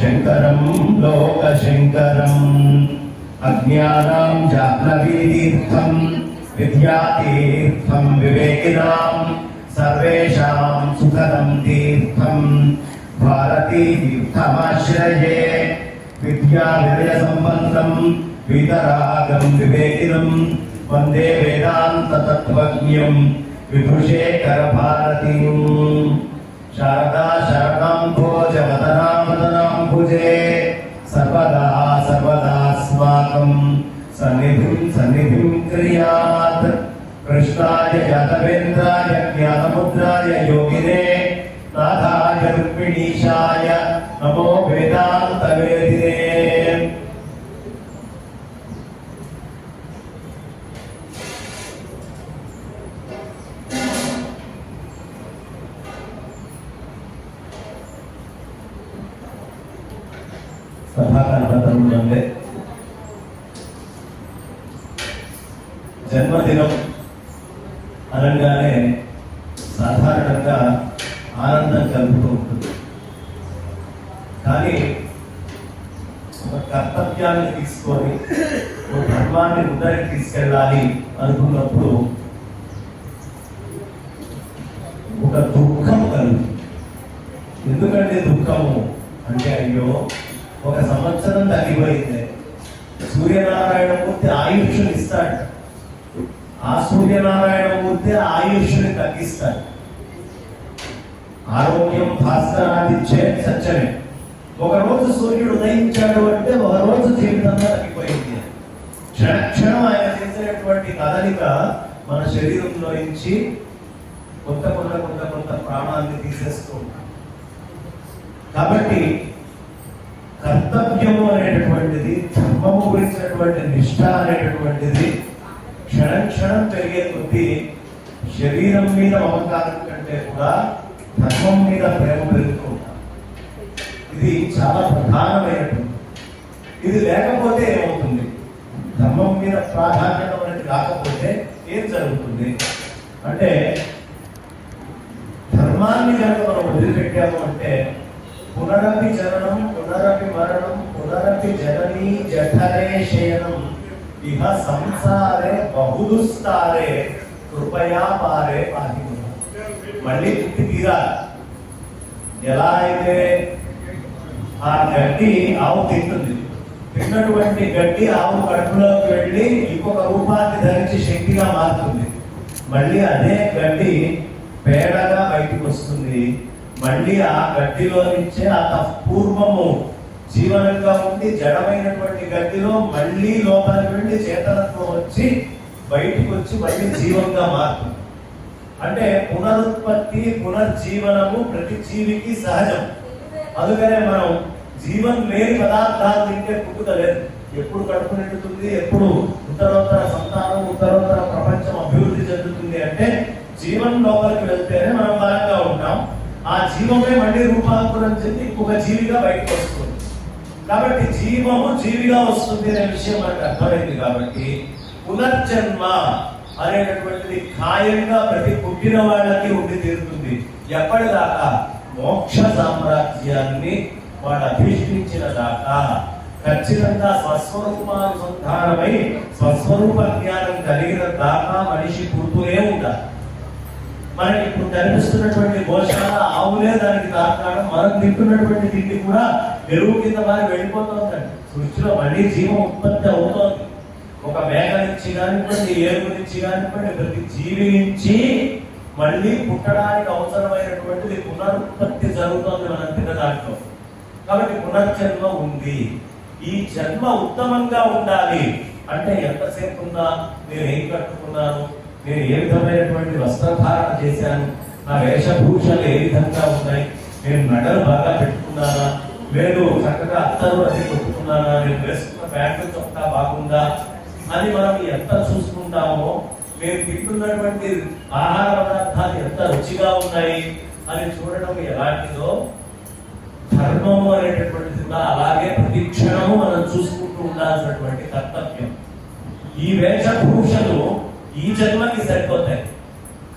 శంకరం లోకశంకరం. అజ్ఞానం జాహ్నవీతీర్థం విద్యాతీర్థం వివేకినాం సర్వేషాం సుఖదం తీర్థం. భారతీతీర్థమాశ్రయే విద్యానిలయ సంబంధం వితరాగం వివేకినం వందే వేదాంత తత్వజ్ఞం విభుషేకర భారతీం शारदा शरणं भोज वदनां वदनां भुजे सर्वदा सर्वदा अस्माकं सन्निधिं सन्निधिं क्रियात्। कृष्णाय यादवेन्द्राय ज्ञानमुद्राय योगिने, नाथाय रुक्मिणीशा ఒక దుఃఖం కలుగుతుంది ఎందుకంటే దుఃఖము అంటే అయ్యో ఒక సంవత్సరం తగ్గిపోయింది. సూర్యనారాయణమూర్తి ఆయుష్ని ఇస్తాడు. ఆ సూర్యనారాయణమూర్తి ఆయుష్ని తగ్గిస్తాడు. ఆరోగ్యం భాస్కరాదిచ్చే సత్యమే ఒక రోజు సూర్యుడు ఉదయించాడు అంటే ఒక రోజు జీవితంలో తగ్గిపోయింది. క్షణ క్షణం ఆయన చేసినటువంటి కదలిక మన శరీరంలో నుంచి కొంత కొంత కొంత కొంత ప్రాణాన్ని తీసేస్తూ ఉంటాం. కాబట్టి కర్తవ్యము అనేటటువంటిది ధర్మము గురించినటువంటి నిష్ఠ అనేటటువంటిది క్షణం క్షణం పెరిగే కొద్దీ శరీరం మీద మమకారం కంటే కూడా ధర్మం మీద ప్రేమ పెరుగుతూ ఉంటాం. ఇది చాలా ప్రధానమైనటువంటి ఇది లేకపోతే ఏమవుతుంది? ధర్మం మీద ప్రాధాన్యత అనేది రాకపోతే ఏం జరుగుతుంది? అంటే ధర్మాన్ని కనుక మనం వదిలిపెట్టాము అంటే పునరపి జననం పునరపి మరణం పునరపి జననీ జఠరే శయనం. ఇహ సంసారే బహుదుస్తారే కృపయా పారే పాహి మళ్ళీ పుట్టి తీరాలి. ఎలా అయితే ఆ గడ్డి ఆవు తింటుంది. తిన్నటువంటి గడ్డి ఆవు కడుపులోకి వెళ్ళి ఇంకొక రూపాన్ని ధరించి శక్తిగా మారుతుంది. మళ్ళీ అదే గడ్డి పేడగా బయటకు వస్తుంది. మళ్ళీ ఆ గడ్డిలో నుంచే ఆ పూర్వము జీవనంగా ఉండి జడమైనటువంటి గడ్డిలో మళ్ళీ లోపలికి వెళ్ళి చేతనత్వం వచ్చి బయటకు వచ్చి మళ్ళీ జీవంగా మారుతుంది. అంటే పునరుత్పత్తి పునర్జీవనము ప్రతి జీవికి సహజం. అందుకనే మనం జీవం లేని పదార్థాలు తింటే పుట్టుక లేదు ఎప్పుడు కడుపు నిండుతుంది ఎప్పుడు ఉత్తరోత్తర సంతానం ఉత్తరోత్తర ప్రపంచం అభివృద్ధి చెందుతుంది అంటే జీవం లోపలికి వెళ్తేనే మనం బలంగా ఉంటాం. ఆ జీవమే మళ్ళీ రూపాంతరం చెంది ఇంకొక జీవిగా బయటకు వస్తుంది. కాబట్టి జీవము జీవిగా వస్తుంది అనే విషయం మనకు అర్థమైంది కాబట్టి పునర్జన్మ అనేటటువంటిది ఖాయంగా ప్రతి పుట్టిన వాళ్ళకి ఉండి తీరుతుంది. ఎప్పటిదాకా మోక్ష సామ్రాజ్యాన్ని వాడు అధిష్ఠించిన దాకా ఖచ్చితంగా స్వస్వరూపానుసంధానమై స్వస్వరూప జ్ఞానం కలిగిన దాకా మనిషి పుడుతూనే ఉంటారు మనకి ఇప్పుడు కనిపిస్తున్నటువంటి గోశాల ఆవులే దానికి తాకాడం మనం తింటున్నటువంటి తిండి కూడా ఎరువు కింద మారి వెళ్ళిపోతుందండి. సృష్టిలో మళ్ళీ జీవం ఉత్పత్తి అవుతోంది. ఒక మేక నుంచి కానివ్వండి ఏనుగు నుంచి కానివ్వండి ప్రతి జీవి నుంచి మళ్ళీ పుట్టడానికి అవసరమైనటువంటిది పునరుత్పత్తి జరుగుతోంది మనం తిన్న దాంట్లో. కాబట్టి పునర్జన్మ ఉంది. ఈ జన్మ ఉత్తమంగా ఉండాలి. అంటే ఎంతసేపు ఉన్నా నేను ఏం కట్టుకున్నాను నేను ఏ విధమైనటువంటి వస్త్రధారణ చేశాను? నా వేషభూషలు ఏ విధంగా ఉన్నాయి? నేను నడలు బాగా పెట్టుకున్నానా? లేదు చక్కగా అత్తరు అది కొట్టుకున్నానా? నేను వేసుకున్న ప్యాంటు చొక్కా బాగుందా? అని మనం ఎంత చూసుకుంటామో మేము తింటున్నటువంటి ఆహార పదార్థాలు ఎంత రుచిగా ఉన్నాయి అని చూడడం ఎలాంటిదో ధర్మము అనేటటువంటిది కూడా అలాగే ప్రతి క్షణము మనం చూసుకుంటూ ఉండాల్సినటువంటి కర్తవ్యం. ఈ వేషభూషలు ఈ జన్మకి సరిపోతాయి.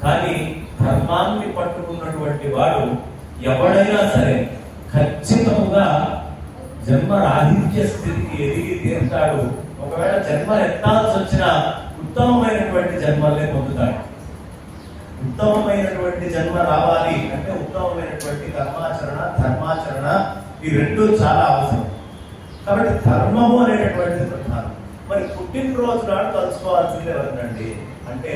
కానీ ధర్మాన్ని పట్టుకున్నటువంటి వాడు ఎవడైనా సరే ఖచ్చితముగా జన్మ రాహిత్య స్థితికి ఎదిగి తీరుతాడు. ఒకవేళ జన్మ ఎత్తాల్సి వచ్చిన ఉత్తమమైనటువంటి జన్మలే పొందుతాడు. ఉత్తమమైనటువంటి జన్మ రావాలి అంటే ఉత్తమమైనటువంటి కర్మాచరణ ధర్మాచరణ ఈ రెండు చాలా అవసరం. కాబట్టి ధర్మము అనేటటువంటిది ప్రధానం. పుట్టినరోజు నాడు తలుచుకోవాల్సింది ఎవరినండి? అంటే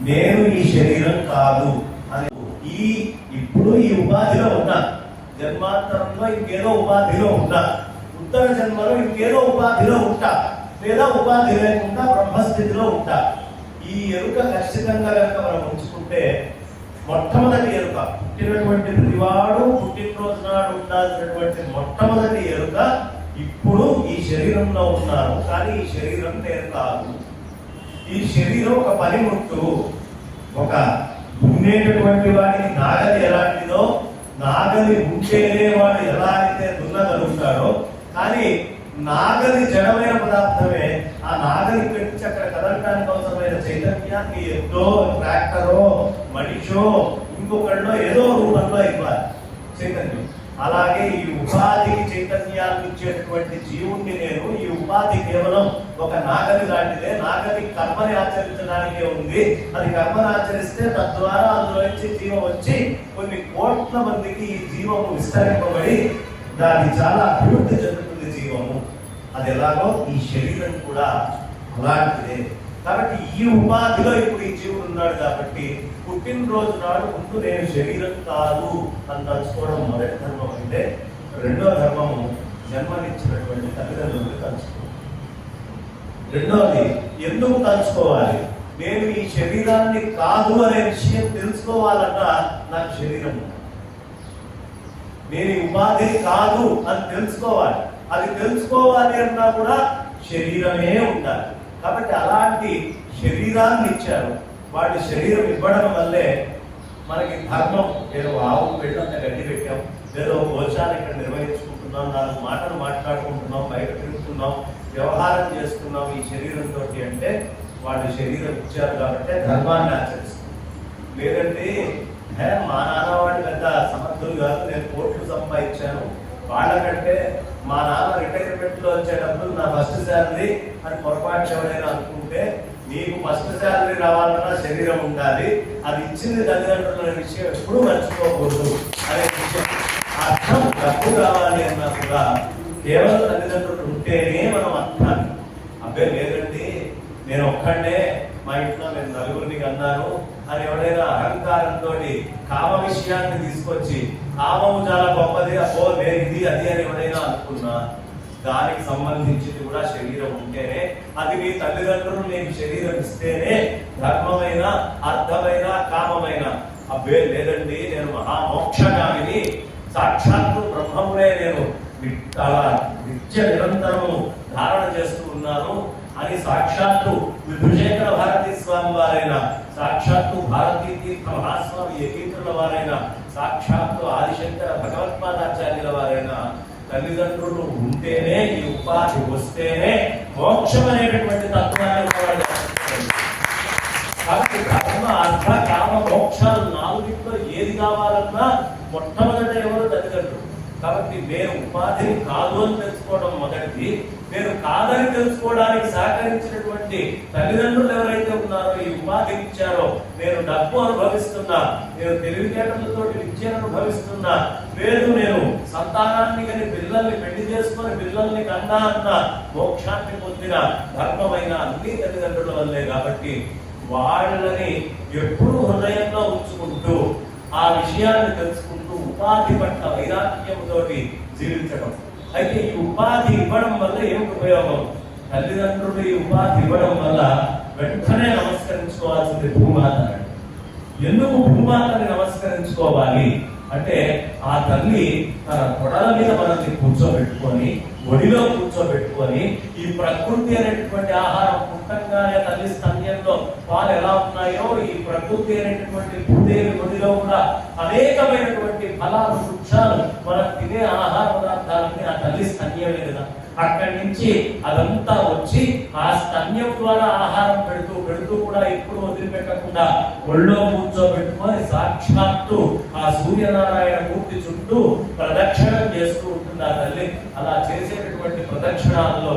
నేను ఈ శరీరం కాదు అని. ఈ ఇప్పుడు ఈ ఉపాధిలో ఉన్నా. జన్మాంతరంలో ఇంకేదో ఉపాధిలో ఉన్నా. ఉత్తర జన్మలో ఇంకేదో ఉపాధిలో ఉంటా. లేదా ఉపాధి లేకుండా బ్రహ్మస్థితిలో ఉంటా. ఈ ఎరుక ఖచ్చితంగా కనుక మనం ఉంచుకుంటే మొట్టమొదటి ఎరుక పుట్టినటువంటి ప్రతివాడు పుట్టినరోజు నాడు ఉండాల్సినటువంటి మొట్టమొదటి ఎరుక ఇప్పుడు ఈ శరీరంలో ఉన్నారు. కానీ ఈ శరీరం నేను కాదు. ఈ శరీరం ఒక పనిముట్టు. ఒక దున్నేటటువంటి వాడికి నాగలి ఎలాంటిదో నాగలి ఉంటేనే వాడు ఎలా అయితే దున్నగలుగుతాడో కానీ నాగలి జడమైన పదార్థమే. ఆ నాగలి పెట్టి అక్కడ కదలటానికి అవసరమైన చైతన్యాన్ని ఎద్దో ట్రాక్టరో మనిషో ఇంకొకళ్ళో ఏదో రూపంలో ఇవ్వాలి. చైతన్యం. అలాగే ఈ ఉపాధికి చైతన్యాన్ని ఇచ్చేటువంటి జీవుణ్ణి నేను. ఈ ఉపాధి కేవలం ఒక నాగరి లాంటిదే. నాగరి కర్మని ఆచరించడానికే ఉంది. అది కర్మని ఆచరిస్తే తద్వారా అందులో నుంచి జీవం వచ్చి కొన్ని కోట్ల మందికి ఈ జీవము విస్తరింపబడి దాని చాలా అభివృద్ధి చెందుతుంది జీవము. అది ఎలాగో ఈ శరీరం కూడా అలాంటిదే. కాబట్టి ఈ ఉపాధిలో ఇప్పుడు ఈ జీవుడు ఉన్నాడు కాబట్టి పుట్టినరోజు నాడు ముందు నేను శరీరం కాదు అని తలుచుకోవడం మొదటి ధర్మం అయితే రెండో ధర్మము జన్మనిచ్చినటువంటి తల్లిదండ్రులను తలుచుకోవాలి రెండోది ఎందుకు తలుచుకోవాలి? నేను ఈ శరీరాన్ని కాదు అనే విషయం తెలుసుకోవాలన్నా నాకు శరీరం నేను ఉపాధి కాదు అని తెలుసుకోవాలి. అది తెలుసుకోవాలి అన్నా కూడా శరీరమే ఉండాలి. కాబట్టి అలాంటి శరీరాన్ని ఇచ్చారు. వాటి శరీరం ఇవ్వడం వల్లే మనకి ధర్మం. నేను ఆవు పెట్టంత గడ్డి పెట్టాం. ఏదో భోజనాన్ని ఇక్కడ నిర్వహించుకుంటున్నాం. నాలుగు మాటలు మాట్లాడుకుంటున్నాం. బయట తిరుగుతున్నాం. వ్యవహారం చేస్తున్నాం ఈ శరీరంతో అంటే వాళ్ళు శరీరం ఇచ్చారు కాబట్టి ధర్మాన్ని ఆచరిస్తుంది లేదంటే మా నాన్న వాళ్ళు పెద్ద సమర్థులు కాదు. నేను కోట్లు సంపాదించాను. వాళ్ళకంటే మా నాన్న రిటైర్మెంట్లో వచ్చే డబ్బులు నా ఫస్ట్ శాలరీ అని పొరపాటు ఎవరైనా అనుకుంటే నీకు ఫస్ట్ శాలరీ రావాలన్నా శరీరం ఉండాలి. అది ఇచ్చింది తల్లిదండ్రుల విషయం ఎప్పుడూ మర్చిపోకూడదు అనే విషయం. అర్థం డబ్బు కావాలి అన్నా కూడా కేవలం తల్లిదండ్రులు ఉంటేనే మనం అర్థాన్ని. అబ్బాయి లేదండి నేను ఒక్కడే మా ఇంట్లో నేను నలుగురిని అన్నాను అని ఎవడైనా అహంకారంతో కామ విషయాన్ని తీసుకొచ్చి కామము చాలా గొప్పది అబ్బో నేను ఇది అది అని ఎవడైనా అనుకున్నా దానికి సంబంధించి కూడా శరీరం ఉంటేనే అది మీ తల్లిదండ్రులు నీకు శరీరం ఇస్తేనే ధర్మమైన అర్థమైన కామమైన. అబ్బే లేదండి నేను మహామోక్షగామిని సాక్షాత్తు బ్రహ్మమునే నేను. అలా నిత్య నిరంతరము ధారణ చేస్తూ ఉన్నాను అని సాక్షాత్తు విభుశేఖర భారతీ స్వామి వారైన సాక్షాత్తు భారతీ తీర్థ మహాస్వామి యతీంద్రుల వారైన సాక్షాత్తు ఆదిశంకర భగవత్పాదాచార్యుల వారైన తల్లిదండ్రులు ఉంటేనే ఈ ఉపాధి వస్తేనే మోక్షం అనేటటువంటి తత్వాన్ని కాబట్టి కర్మ అర్థ కామ మోక్షాలు నాలుగింట్లో ఏది కావాలన్నా మొట్టమొదట ఎవరు? తల్లిదండ్రులు. కాబట్టి నేను ఉపాధిని కాదు అని తెలుసుకోవడం మొదటిది. నేను కాదని తెలుసుకోవడానికి సహకరించినటువంటి తల్లిదండ్రులు ఎవరైతే ఉన్నారో ఈ ఉపాధి ఇచ్చారో నేను డబ్బు అనుభవిస్తున్నా నేను తెలివితేటలతో విద్యను అనుభవిస్తున్నా లేదు నేను సంతానాన్ని కానీ పిల్లల్ని పెళ్ళి చేసుకొని పిల్లల్ని కన్నా అన్న మోక్షాన్ని పొందిన ధర్మమైన అన్ని తల్లిదండ్రుల వల్లే కాబట్టి వాళ్ళని ఎప్పుడూ హృదయంలో ఉంచుకుంటూ ఆ విషయాన్ని తెలుసుకుంటూ ఉపాధి పట్ల వైరాగ్యంతో జీవించడం అయితే ఈ ఉపాధి ఇవ్వడం వల్ల ఏమిటి ఉపయోగం? తల్లిదండ్రులు ఈ ఉపాధి ఇవ్వడం వల్ల వెంటనే నమస్కరించుకోవాల్సింది భూమాత ఎందుకు భూమాతని నమస్కరించుకోవాలి? అంటే ఆ తల్లి తన తొడల మీద మనల్ని కూర్చోబెట్టుకొని ఒడిలో కూర్చోబెట్టుకొని ఈ ప్రకృతి అనేటువంటి ఆహారం పుట్టంగానే తల్లి స్థన్యంలో పాలు ఎలా ఉన్నాయో ఈ ప్రకృతి అనేటువంటి భూదేవి ఒడిలో కూడా అనేకమైనటువంటి ఫలాలు వృక్షాలు మనం తినే ఆహార పదార్థాలని ఆ తల్లి స్థన్యమే కదా. అక్కడి నుంచి అదంతా వచ్చి ఆ స్తన్యం ద్వారా ఆహారం పెడుతూ పెడుతూ కూడా ఎప్పుడు వదిలిపెట్టకుండా ఒళ్ళో కూర్చోబెట్టుకొని సాక్షాత్తు ఆ సూర్యనారాయణ మూర్తి చుట్టూ ప్రదక్షిణం చేస్తూ ఉంటుంది ఆ తల్లి. అలా చేసేటటువంటి ప్రదక్షిణాల్లో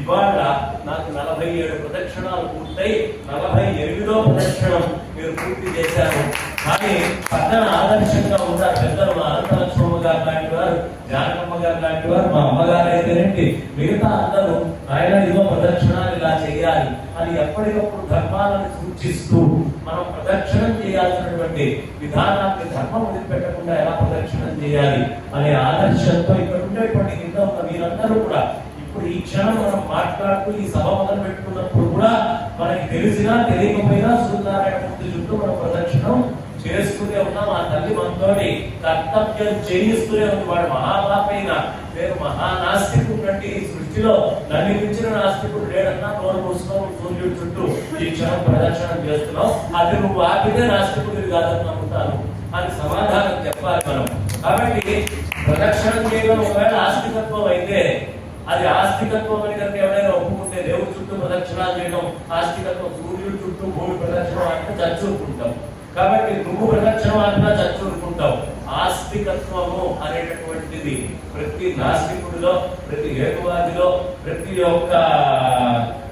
ఇవాళ నాకు నలభై ఏడు ప్రదక్షిణాలు పూర్తయి నలభై ఎనిమిదో ప్రదక్షిణం మీరు పూర్తి చేశారు. కానీ పక్కన ఆదర్శంగా ఉంటారు పెద్దలు మా అనంతలక్ష్మమ్మ గారు లాంటి వారు జానకమ్మ గారు లాంటి వారు మా అమ్మగారు అయితేనేంటి మిగతా అందరూ ఆయన ఇదిగో ప్రదక్షిణాలు ఇలా చేయాలి. అని ఎప్పటికప్పుడు ధర్మాలను సూచిస్తూ మనం ప్రదక్షిణం చేయాల్సినటువంటి విధానాన్ని ధర్మం వదిలిపెట్టకుండా ఎలా ప్రదక్షిణం చేయాలి అనే ఆదర్శంతో ఇక్కడ ఉండేటువంటి కింద ఉన్న మీరందరూ కూడా ఇప్పుడు ఈ క్షణం మనం మాట్లాడుతూ ఈ సభ మొదలు పెట్టుకున్నప్పుడు కూడా మనకి తెలిసినా తెలియకపోయినా సూర్యనారాయణ మూర్తి చుట్టూ మనం ప్రదక్షిణం చేసుకునే ఉన్నాం ఆ తల్లి మనతోటి కర్తవ్యం చేయిస్తూనే ఉంది. వాడు మహాపాపైన నేను మహానాస్తికుడంటే ఈ సృష్టిలో నన్ను మించిన నాస్తికుడు లేడన్నా నోరు మూసుకోవడం సూర్యుడు చుట్టూ ఈ క్షణం ప్రదక్షిణం చేస్తున్నాం. అది నువ్వు ఆపితే నాస్తికుడు కాదని నమ్ముతాను. అని సమాధానం చెప్పాలి మనం. కాబట్టి ప్రదక్షిణం చేయడం ఒకవేళ ఆస్తికత్వం అయితే అది ఆస్తికత్వం అని కనుక ఎవరైనా ఒప్పుకుంటే దేవుడి చుట్టూ ప్రదక్షిణాలు చేయడం ఆస్తికత్వం సూర్యుడి చుట్టూ భూమి ప్రదక్షిణం అంటే చచ్చుకుంటాం. కాబట్టి నువ్వు ప్రదక్షిణం అంటున్నా చచ్చూరుకుంటావు ఆస్తికత్వము అనేటటువంటిది ప్రతి నాస్తికుడిలో ప్రతి ఏకవాదిలో ప్రతి ఒక్క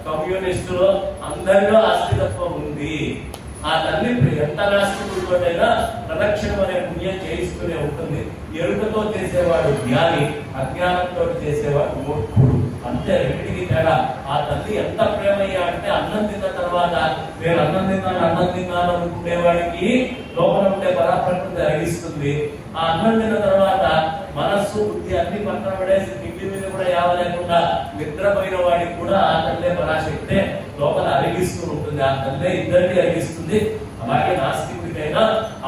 కమ్యూనిస్టులో అందరిలో ఆస్తికత్వం ఉంది. ఆ తల్లి ఎంత నాస్తికుడితోనైనా ప్రదక్షిణం అనే పుణ్యం చేయిస్తూనే ఉంటుంది. ఎరుకతో చేసేవాడు జ్ఞాని అజ్ఞానంతో చేసేవాడు మూర్ఖుడు. అంతే రెండింటికి తేడా. ఆ తల్లి ఎంత ప్రేమయ్యా అంటే అన్నం తిన్న తర్వాత నేను అన్నం తిన్నాను అన్నం తిన్నాను అనుకునేవాడికి లోపల ఉండే పరాప్రకృతి అరిగిస్తుంది ఆ అన్నం తిన్న తర్వాత మనస్సు బుద్ధి అన్ని పక్కన పడేసి తిండి మీద కూడా యావ లేకుండా నిద్రపోయిన వాడికి కూడా ఆ తల్లే పరాశక్తే లోపల అరిగిస్తూ ఉంటుంది. ఆ తల్లే ఇద్దరిని అరిగిస్తుంది. అలాగే నాస్తికుడికైనా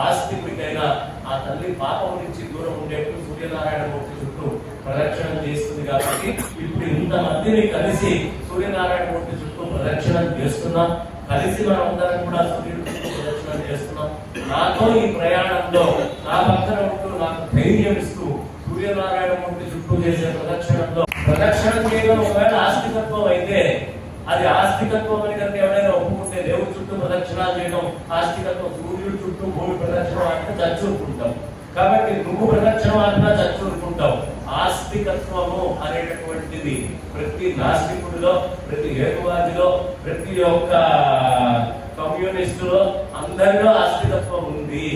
ఆస్తికుడికైనా ఆ తల్లి పాపం నుంచి దూరం ఉండేట్టు సూర్యనారాయణ మూర్తి చుట్టూ ప్రదక్షిణం చేస్తుంది కాబట్టి ఇప్పుడు ఇంతమందిని కలిసి సూర్యనారాయణ మూర్తి చుట్టూ ప్రదక్షిణం చేస్తున్నాం. కలిసి మనం అందరం కూడా సూర్యుడి చుట్టూ ప్రదక్షిణం చేస్తున్నాం. నాతో ఈ ప్రయాణంలో నా పక్కన ఉంటూ నాకు ధైర్యం ఇస్తూ సూర్యనారాయణ మూర్తి చుట్టూ చేసే ప్రదక్షిణంలో ప్రదక్షిణం చేయడం ఒకవేళ ఆస్తికత్వం అయితే అది ఆస్తికత్వం అని కనుక ఎవరైనా ఒప్పుకుంటే దేవుడి చుట్టూ ప్రదక్షిణాలు చేయడం ఆస్తికత్వం సూర్యుడి చుట్టూ భూమి ప్రదక్షిణం అంటే చచ్చూరుకుంటాం కాబట్టి నువ్వు ప్రదక్షిణం అంటున్నా చచ్చూరుకుంటావు ఆస్తికత్వము అనేటటువంటిది. ప్రతి నాస్తికుడిలో ప్రతి ఏకవాదిలో ప్రతి ఒక్క కమ్యూనిస్టులో అందరిలో ఆస్తికత్వం ఉంది.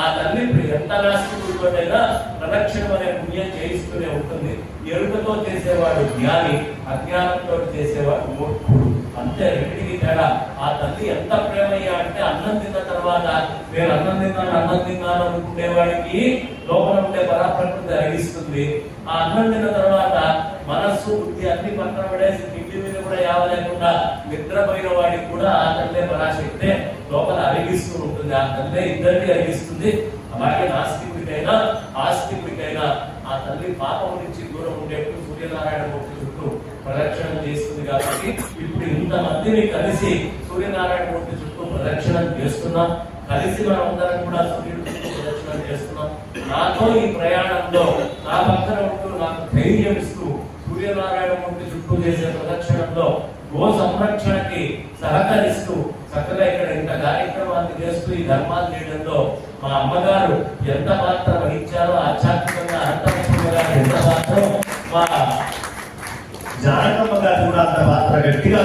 ఆ తల్లి ఎంత నాస్తికుడితోనైనా ప్రదక్షిణం అనే పుణ్యం చేయిస్తూనే ఉంటుంది. ఎరుకతో చేసేవాడు జ్ఞాని అజ్ఞానంతో చేసేవాడు మూర్ఖుడు. అంతే రెండింటికి తేడా. ఆ తల్లి ఎంత ప్రేమయ్యా అంటే అన్నం తిన్న తర్వాత నేను అన్నం తిన్నాను అన్నం తిన్నాను అనుకునేవాడికి లోపల ఉండే పరాప్రకృతి అరిగిస్తుంది ఆ అన్నం తిన్న తర్వాత మనస్సు బుద్ధి అన్ని పక్కన పడేసి తిండి మీద కూడా యావ లేకుండా నిద్రపోయిన వాడికి కూడా ఆ తల్లే పరాశక్తే లోపల అరిగిస్తూ ఉంటుంది. ఆ తల్లే ఇద్దరిని అరిగిస్తుంది. అలాగే నాస్తికుడికైనా ఆస్తికుడికైనా ఆ తల్లి పాపం నుంచి దూరం ఉండేట్టు సూర్యనారాయణ మూర్తి చుట్టూ ప్రదక్షిణం చేస్తుంది కాబట్టి ఇప్పుడు ఇంతమందిని కలిసి సూర్యనారాయణ మూర్తి చుట్టూ ప్రదక్షిణం చేస్తున్నాం. కలిసి మనం అందరం కూడా సూర్యుడు నాతో ఈ ప్రయాణంలో నా పక్కన ఉంటూ నాకు ధైర్యం ఇస్తూ సూర్యనారాయణ మూర్తి చుట్టూ చేసే ప్రదక్షిణంలో గో సంరక్షణకి సహకరిస్తూ చక్కగా ఇక్కడ ఇంత కార్యక్రమాన్ని చేస్తూ ఈ ధర్మాలు చేయడంలో మా అమ్మగారు ఎంత పాత్ర వహించారో ఆధ్యాత్మికంగా అనంతమ్మ గారు ఎంత పాత్ర మా జానకమ్మ గారు కూడా అంత పాత్ర గట్టిగా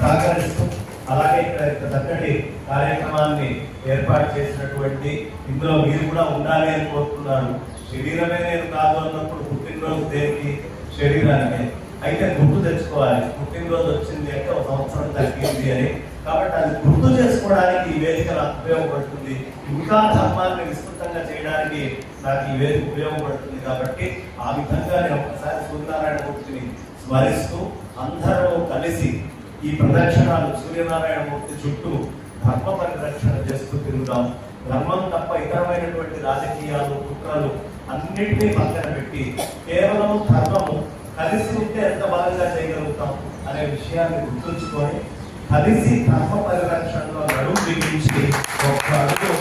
సహకరిస్తూ అలాగే ఇక్కడ చక్కటి కార్యక్రమాన్ని ఏర్పాటు చేసినటువంటి ఇందులో మీరు కూడా ఉండాలి అని కోరుతున్నాను. శరీరమే నేను కాదు అన్నప్పుడు పుట్టినరోజు దేనికి? శరీరానికి. అయితే గుర్తు తెచ్చుకోవాలి. పుట్టినరోజు వచ్చింది అంటే ఒక సంవత్సరం తగ్గింది అని. కాబట్టి అది గుర్తు చేసుకోవడానికి ఈ వేదిక నాకు ఉపయోగపడుతుంది. ఇంకా ధర్మాన్ని విస్తృతంగా చేయడానికి నాకు ఈ వేదిక ఉపయోగపడుతుంది కాబట్టి ఆ విధంగా నేను ఒకసారి సూర్యనారాయణ మూర్తిని స్మరిస్తూ అందరూ కలిసి ఈ ప్రదక్షిణాలు సూర్యనారాయణ మూర్తి చుట్టూ ధర్మ పరిరక్షణ చేస్తూ తిరుగుదాం. ధర్మం తప్ప ఇతరమైనటువంటి రాజకీయాలు కుట్రలు అన్నింటినీ పక్కన పెట్టి కేవలం ధర్మము కలిసి ఉంటే ఎంత బాగా చేయగలుగుతాం అనే విషయాన్ని గుర్తుంచుకొని కలిసి ధర్మ పరిరక్షణలో నడుము బిగించి ఒక్క అడుగు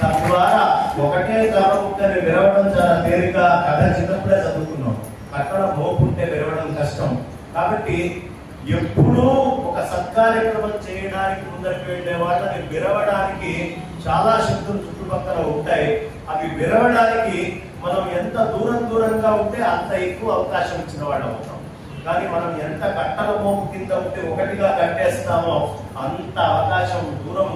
తద్వారా ఒకటే వెంటనే విరవడం చాలా తేలిక. కథ చిన్నప్పుడే చదువుకున్నాం. అక్కడ మోపుంటే విరవడం కష్టం. కాబట్టి ఎప్పుడూ ఒక సత్కార్యక్రమం చేయడానికి ముందరికి వెళ్ళే వాళ్ళని విరవడానికి చాలా శక్తులు చుట్టుపక్కల ఉంటాయి. అవి విరవడానికి మనం ఎంత దూరం దూరంగా ఉంటే అంత ఎక్కువ అవకాశం ఇచ్చిన వాళ్ళు అవుతాం. కానీ మనం ఎంత కట్టల మోపు కింద ఉంటే ఒకటిగా కట్టేస్తామో అంత అవకాశం దూరం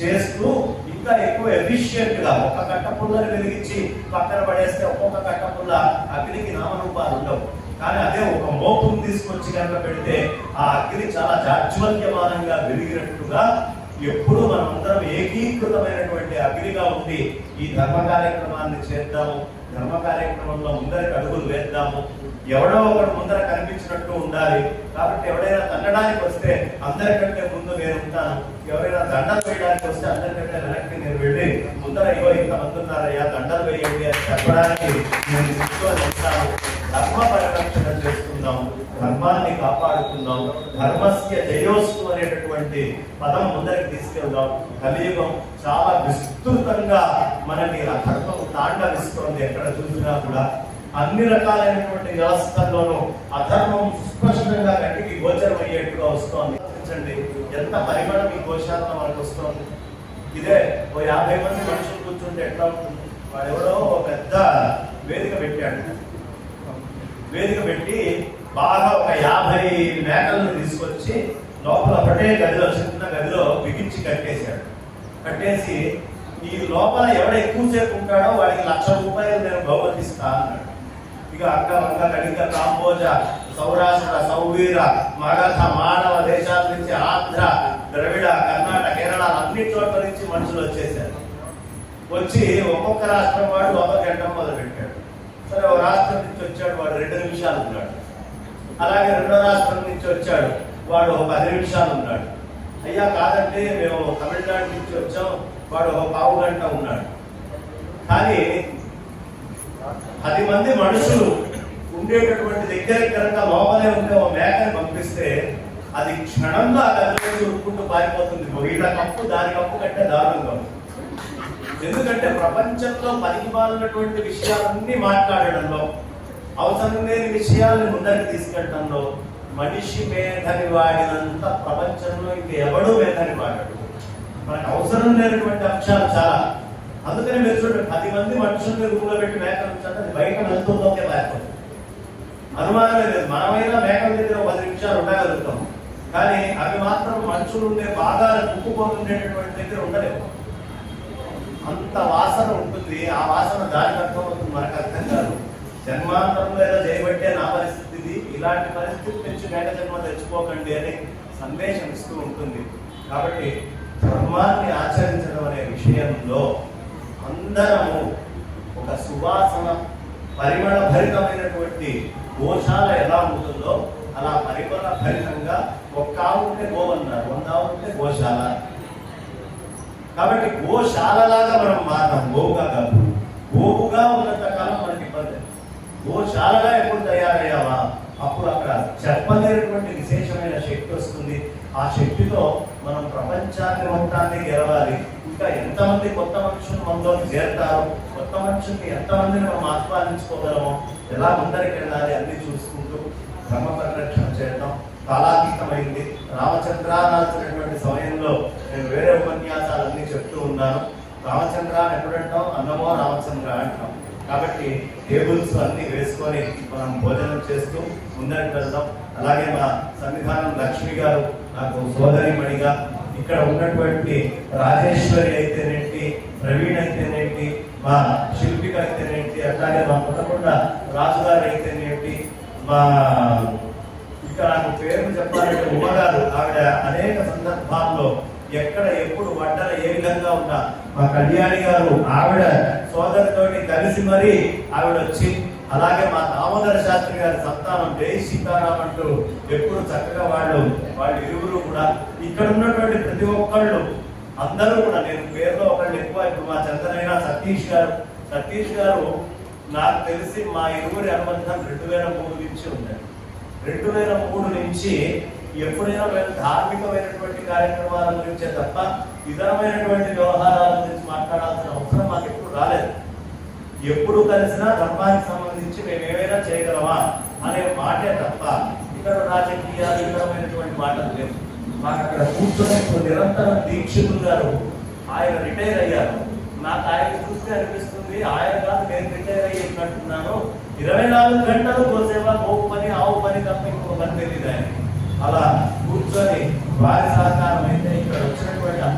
చేస్తూ ఇంకా ఎక్కువ ఎఫిషియెంట్గా ఒక కట్టపుల్లని వెలిగించి పక్కన పడేస్తే ఒక్కొక్క కట్టపుల్ల అగ్నికి నామరూపాలు ఉండవు. కానీ అదే ఒక మోపును తీసుకొచ్చి కనుక పెడితే ఆ అగ్ని చాలా జాజ్వల్యమానంగా వెలిగినట్టుగా ఎప్పుడు మనమందరం ఏకీకృతమైనటువంటి అగ్నిగా ఉండి ఈ ధర్మ కార్యక్రమాన్ని చేద్దాము ధర్మ కార్యక్రమంలో ముందరికి అడుగులు వేద్దాము. ఎవడో ఒకడు ముందర కనిపించినట్టు ఉండాలి. కాబట్టి ఎవడైనా తండడానికి వస్తే అందరికంటే ముందు నేను ఉంటాను ఎవరైనా దండలు వేయడానికి వస్తే అందరికంటే వెనక్కి నేను వెళ్ళి ముందర ఇవ్వ ఇంతమంది ఉన్నారయ్యా? దండలు వేయండి అని చెప్పడానికి నేను కూర్చొని ఉంటాను. ధర్మాన్ని కాపాడుకుందాం. ధర్మస్య జయోస్తు అనేటటువంటి పదం ముందరికి తీసుకెళ్దాం. కలియుగం చాలా విస్తృతంగా మనకి ఆ ధర్మం తాండవిస్తోంది ఎక్కడ చూసినా కూడా. అన్ని రకాలైనటువంటి వ్యవస్థల్లోనూ అధర్మం స్పష్టంగా కంటికి గోచరం అయ్యేట్టుగా వస్తోంది. ఆలోచించండి ఎంత పరిమాణం ఈ గోశాలలో మనకు వస్తోంది. ఇదే ఓ యాభై మంది మనుషులు కూర్చుంటే ఎట్లా ఉంటుంది? వాడు ఒక పెద్ద వేదిక పెట్టాడు. వేదిక పెట్టి బాగా ఒక యాభై మేకలను తీసుకొచ్చి లోపల ఒకటే గదిలో చిన్న గదిలో బిగించి కట్టేశాడు. కట్టేసి ఈ లోపల ఎవడ ఎక్కువసేపు ఉంటాడో వాడికి లక్ష రూపాయలు నేను బహుమతిస్తా అన్నాడు. ఇక అక్క వంక కడిక కాంబోజ సౌరాష్ట్ర సౌవీర మగధ మానవ దేశాల నుంచి ఆంధ్ర ద్రవిడ కర్ణాటక కేరళ అన్ని చోట్ల నుంచి మనుషులు వచ్చేసారు వచ్చి ఒక్కొక్క రాష్ట్రం వాడు ఒక గంట మొదలు పెట్టాడు సరే ఒక రాష్ట్రం నుంచి వచ్చాడు వాడు రెండు నిమిషాలు ఉన్నాడు. అలాగే రెండో రాష్ట్రం నుంచి వచ్చాడు. వాడు ఒక పది నిమిషాలు ఉన్నాడు. అయ్యా కాదంటే మేము తమిళనాడు నుంచి వచ్చాం. వాడు ఒక పావు గంట ఉన్నాడు. కానీ పది మంది మనుషులు ఉండేటటువంటి దగ్గరకరంగా లోపలే ఉంటే ఒక మేకని పంపిస్తే అది క్షణంలో ఆ గదిలోకి ఉరుక్కుంటూ పారిపోతుంది. వీళ్ళ కప్పు దాని కప్పు కంటే దారుణంగా ఎందుకంటే ప్రపంచంలో పనికిమాలినటువంటి విషయాలన్నీ మాట్లాడడంలో అవసరం లేని విషయాలను ముందరికి తీసుకెళ్ళడంలో మనిషి మేధని వాడినంత ప్రపంచంలో ఇంక ఎవడూ మేధని వాడాడు. మనకు అవసరం లేనటువంటి అంశాలు చాలా. అందుకని మీరు చూడండి పది మంది మనుషుల్ని రూమ్లో పెట్టి మేకలు ఉంచండి అది బయట వెళ్తుందోకే లేకపోతే అనుమానమే లేదు. మనమైనా మేకల దగ్గర పది నిమిషాలు ఉండగలుగుతాం. కానీ అవి మాత్రం మనుషులు ఉండే బాగా ఉండేటటువంటి దగ్గర ఉండలేవు. అంత వాసన ఉంటుంది. ఆ వాసన దానికి అర్థమవుతుంది. మనకు అర్థం కాదు. జన్మాంతరంలో ఏదో చేయబట్టే నా పరిస్థితి ఇది ఇలాంటి పరిస్థితి నుంచి మేక జన్మ తెచ్చుకోకండి అని సందేశం ఇస్తూ ఉంటుంది. కాబట్టి ధర్మాన్ని ఆచరించడం అనే విషయంలో అందరము ఒక సువాసన పరిమళ భరితమైనటువంటి గోశాల ఎలా ఉంటుందో అలా పరిమళ భరితంగా ఒక్క ఆవు ఉంటే గోవన్నారు వంద ఆవు ఉంటే గోశాల. కాబట్టి గోశాలలాగా మనం మారడం గోవుగా కాదు. గోవుగా ఉన్నంత కాలం మనకి ఇబ్బంది గోశాలగా ఎప్పుడు తయారయ్యావా? అప్పుడు అక్కడ చెప్పలేనటువంటి విశేషమైన శక్తి వస్తుంది. ఆ శక్తితో మనం ప్రపంచాన్ని మొత్తాన్ని గెలవాలి. ఇంకా ఎంతమంది కొత్త మనుషులు మనలోకి చేరుతారో? కొత్త మనుషుల్ని ఎంతమందిని మనం ఆస్వాదించుకోగలమో? ఎలా ముందరికి వెళ్ళాలి అన్ని చూసుకుంటూ క్రమ పరిరక్షణ చేయడం కాలాతీతమైంది. రామచంద్ర సమయంలో నేను వేరే ఉపన్యాసాలన్నీ చెప్తూ ఉన్నాను. రామచంద్ర ఎప్పుడంటాం అన్నమో రామచంద్ర అంటాం కాబట్టి టేబుల్స్ అన్ని వేసుకొని మనం భోజనం చేస్తూ ముందరికి వెళ్దాం. అలాగే మా సన్నిధానం లక్ష్మి గారు నాకు సోదరిమణిగా ఇక్కడ ఉన్నటువంటి రాజేశ్వరి అయితేనేంటి ప్రవీణ్ అయితేనేంటి మా శిల్పిక అయితేనేంటి అట్లాగే మా పుట్టకొండ రాజుగారు అయితేనేంటి మా ఇక్కడ నాకు పేరు చెప్పాలంటే ఉమ్మగారు ఆవిడ అనేక సందర్భాల్లో ఎక్కడ ఎప్పుడు వంటలు ఏ విధంగా ఉన్నా మా కళ్యాణి గారు ఆవిడ సోదరితోటి కలిసి మరి ఆవిడ వచ్చి అలాగే మా దామోదర శాస్త్రి గారి సంతానం జై సీతారాం అంటూ ఎప్పుడు చక్కగా వాళ్ళు వాళ్ళు ఇరువురు కూడా ఇక్కడ ఉన్నటువంటి ప్రతి ఒక్కళ్ళు అందరూ కూడా నేను పేరులో ఒకళ్ళు ఎక్కువ ఇప్పుడు మా చంద్రనైనా సతీష్ గారు సతీష్ గారు నాకు తెలిసి మా ఇరువురి అనుబంధం రెండు వేల మూడు నుంచి ఉందండి. రెండు వేల మూడు నుంచి ఎప్పుడైనా మేము ధార్మికమైనటువంటి కార్యక్రమాల గురించే తప్ప ఇతరమైనటువంటి వ్యవహారాల గురించి మాట్లాడాల్సిన అవసరం మాకు ఎప్పుడు రాలేదు. ఎప్పుడు కలిసినా ధర్మానికి సంబంధించి మేము ఏమైనా చేయగలమా అనే మాటే తప్ప ఇక్కడ రాజకీయాలు ఇతరమైనటువంటి మాటలు లేవు. మాకు అక్కడ కూర్చొని ఇప్పుడు నిరంతరం దీక్షితులు గారు ఆయన రిటైర్ అయ్యారు. నాకు ఆయన చూస్తే అనిపిస్తుంది ఆయన కాదు నేను రిటైర్ అయ్యేటట్టున్నాను ఇరవై నాలుగు గంటలు కోసేవా గోపు పని ఆవు పని తప్ప ఇంకో పని తెలియదు ఆయన అలా కూర్చొని వారి సహకారం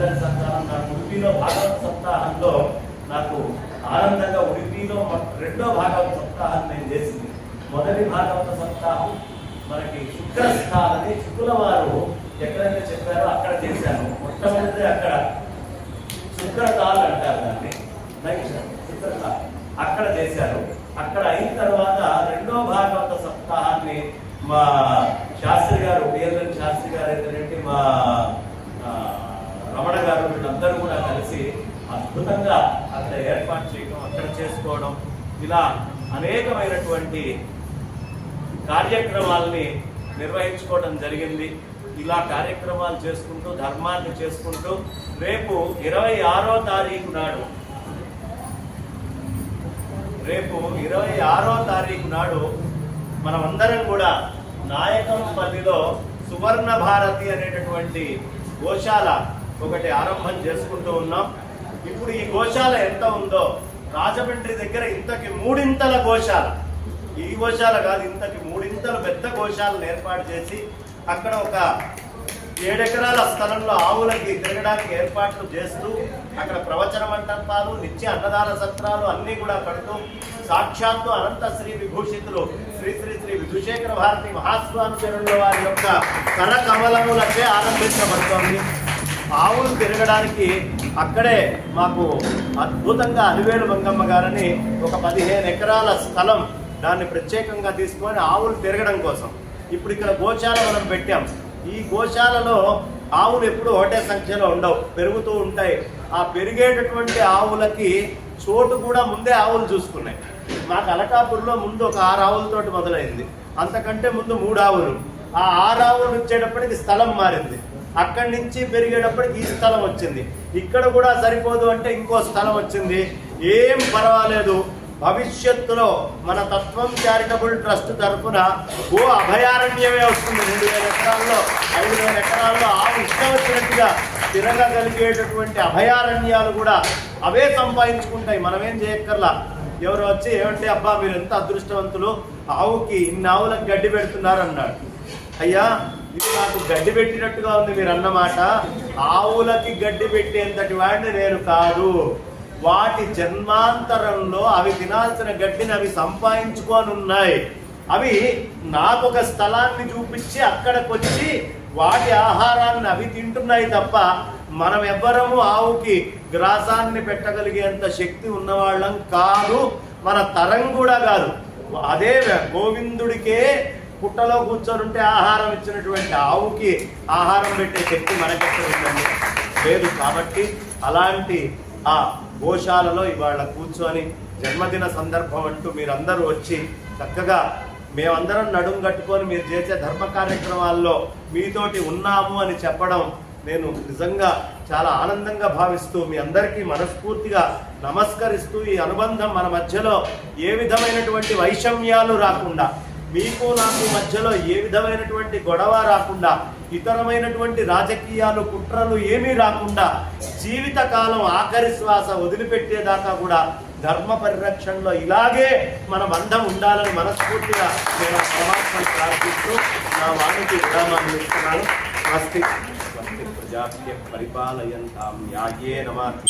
అయితే సంతానం నాకు ఉడిపిలో భాగవత సప్తాహంలో నాకు ఆనందంగా ఉడిపిలో రెండో భాగవత సప్తాహం నేను చేసింది. మొదటి భాగవత సప్తాహం మనకి శుక్రస్థాలని శుక్ల వారు ఎక్కడైతే చెప్పారో అక్కడ చేశాను. మొట్టమొదటి అక్కడ శుక్రతాలు అంటారు దాన్ని. నెక్స్ట్ అక్కడ చేశారు. అక్కడ అయిన తర్వాత రెండో భాగవత సప్తాహాన్ని మా శాస్త్రి గారు పిఎల్ఎన్ శాస్త్రి గారు ఏంటంటే మా రమణ గారు వీళ్ళందరూ కూడా కలిసి అద్భుతంగా అక్కడ ఏర్పాటు చేయడం అక్కడ చేసుకోవడం ఇలా అనేకమైనటువంటి కార్యక్రమాల్ని నిర్వహించుకోవడం జరిగింది. ఇలా కార్యక్రమాలు చేసుకుంటూ ధర్మాన్ని చేసుకుంటూ రేపు ఇరవై ఆరో తారీఖు నాడు రేపు ఇరవై ఆరో తారీఖు నాడు మనమందరం కూడా నాయకంపల్లిలో సువర్ణ భారతి అనేటటువంటి గోశాల ఒకటి ఆరంభం చేసుకుంటూ ఉన్నాం. ఇప్పుడు ఈ గోశాల ఎంత ఉందో రాజమండ్రి దగ్గర ఇంతకి మూడింతల గోశాల. ఈ గోశాల కాదు ఇంతకి మూడింతలు పెద్ద గోశాలను ఏర్పాటు చేసి అక్కడ ఒక ఏడెకరాల స్థలంలో ఆవులకి తిరగడానికి ఏర్పాట్లు చేస్తూ అక్కడ ప్రవచన మంటపాలు నిత్య అన్నదాన సత్రాలు అన్నీ కూడా కడుతూ సాక్షాత్తు అనంత శ్రీ విభూషితులు శ్రీ శ్రీ శ్రీ విధుశేఖర భారతి మహాస్వామి చరణుల వారి యొక్క కరకమలములకే ఆరంభించబడుతోంది. ఆవులు పెరగడానికి అక్కడే మాకు అద్భుతంగా అలివేలు మంగమ్మ గారని ఒక పదిహేను ఎకరాల స్థలం దాన్ని ప్రత్యేకంగా తీసుకొని ఆవులు పెరగడం కోసం. ఇప్పుడు ఇక్కడ గోశాల మనం పెట్టాం. ఈ గోశాలలో ఆవులు ఎప్పుడు ఒకటే సంఖ్యలో ఉండవు పెరుగుతూ ఉంటాయి. ఆ పెరిగేటటువంటి ఆవులకి చోటు కూడా ముందే ఆవులు చూసుకున్నాయి. మాకు అలకాపూర్లో ముందు ఒక ఆరు ఆవులతోటి మొదలైంది. అంతకంటే ముందు మూడు ఆవులు. ఆ ఆరు ఆవులు వచ్చేటప్పటికి స్థలం మారింది. అక్కడి నుంచి పెరిగేటప్పటికి ఈ స్థలం వచ్చింది. ఇక్కడ కూడా సరిపోదు అంటే ఇంకో స్థలం వచ్చింది. ఏం పర్వాలేదు. భవిష్యత్తులో మన తత్వం చారిటబుల్ ట్రస్ట్ తరఫున ఓ అభయారణ్యమే వస్తుంది. రెండు వేల ఎకరాల్లో ఐదు వేల ఎకరాల్లో ఆవు ఇష్టం వచ్చినట్టుగా తిరగగలిగేటటువంటి అభయారణ్యాలు కూడా అవే సంపాదించుకుంటాయి. మనమేం చేయక్కర్లా. ఎవరు వచ్చి ఏమంటే అబ్బా మీరు ఎంత అదృష్టవంతులు? ఆవుకి ఇన్ని ఆవులకు గడ్డి పెడుతున్నారు అన్నాడు. అయ్యా ఇది నాకు గడ్డి పెట్టినట్టుగా ఉంది మీరు అన్నమాట ఆవులకి గడ్డి పెట్టేంతటి వాడిని నేను కాదు. వాటి జన్మాంతరంలో అవి తినాల్సిన గడ్డిని అవి సంపాదించుకొని ఉన్నాయి అవి నాకు ఒక స్థలాన్ని చూపించి అక్కడికి వచ్చి వాటి ఆహారాన్ని అవి తింటున్నాయి తప్ప మనం ఎవ్వరము ఆవుకి గ్రాసాన్ని పెట్టగలిగేంత శక్తి ఉన్నవాళ్ళం కాదు. మన తరం కూడా కాదు. అదే గోవిందుడికే పుట్టలో కూర్చొని ఉంటే ఆహారం ఇచ్చినటువంటి ఆవుకి ఆహారం పెట్టే శక్తి మనకెక్కడ ఉందండి లేదు కాబట్టి అలాంటి ఆ గోశాలలో ఇవాళ కూర్చొని జన్మదిన సందర్భం అంటూ మీరందరూ వచ్చి చక్కగా మేమందరం నడుం కట్టుకొని మీరు చేసే ధర్మ కార్యక్రమాల్లో మీతోటి ఉన్నాము అని చెప్పడం నేను నిజంగా చాలా ఆనందంగా భావిస్తూ మీ అందరికీ మనస్ఫూర్తిగా నమస్కరిస్తూ ఈ అనుబంధం మన మధ్యలో ఏ విధమైనటువంటి వైషమ్యాలు రాకుండా మీకు నాకు మధ్యలో ఏ విధమైనటువంటి గొడవ రాకుండా ఇతరమైనటువంటి రాజకీయాలు కుట్రలు ఏమీ రాకుండా జీవితకాలం ఆఖరి శ్వాస వదిలిపెట్టేదాకా కూడా ధర్మ పరిరక్షణలో ఇలాగే మన బంధం ఉండాలని మనస్ఫూర్తిగా నేను ఆ పరమాత్మను ప్రార్థిస్తూ నా వాణికి విరామాన్ని ఇస్తున్నాను. స్వస్తి స్వస్తి ప్రజాభ్య పరిపాలయంతాం యాగే నమాతి